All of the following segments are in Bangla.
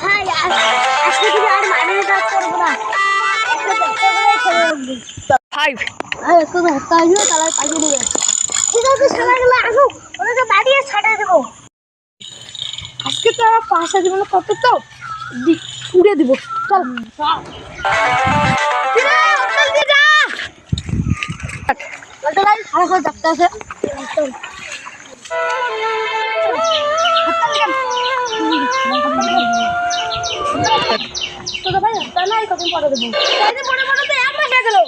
ভাই আজ- আজকে থেকে আর মাইনের কাজ করব না। ফাইভ আর আসবে তাহলে পাঠিয়ে দেবে ঠিক আছে সালাগুলো আসুক ওদেরকে বাড়িয়ে ছাড়িয়ে দেবো। আজকে তো আমার পাঁচটা দিব না কত তো পুড়ে দিব। চল। যাচ্ছে। আছে। তোকে ভাই হপ্তাহ নাই, পরে দেবো? কয়দিন পরে পরে তো এক মাস হয়ে গেল।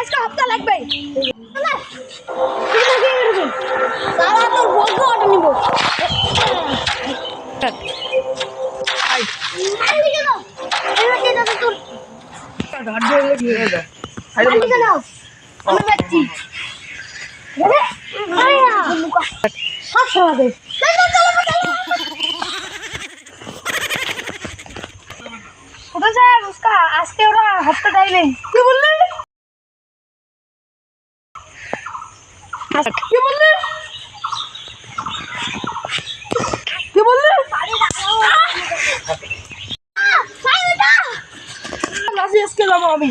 আজকে হপ্তাহ লাগবে। না, তুই। সারা তোর বলব অটো নিবো। ফাইভ এদিকে দাও। আজকে ওরা হপ্তা দেয় নেই কি বললি কি বললি কি বললি নাসি আজকে যাব আমি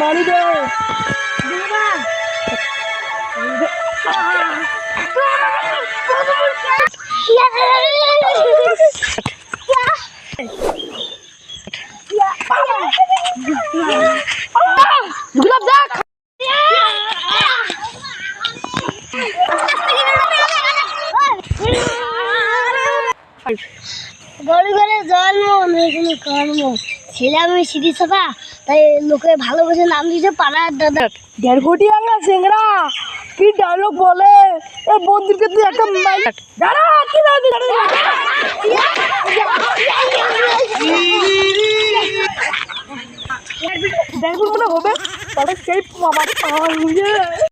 মারি দে গুলাব দেখ গরিবের জন্ম মেয়েগুলি কর্ম। ছেলে আমি সিঁড়ি সাফা তাই লোকে ভালোবেসে নাম দিয়েছে পাড়ার দাদা। দেড় কোটি আঙ্গা সিংড়া কি ডায়লগ বলে? এই বন্ধুকে তুই একটা দাঁড়া কি দাঁড়া হবে তাহলে সেই আমার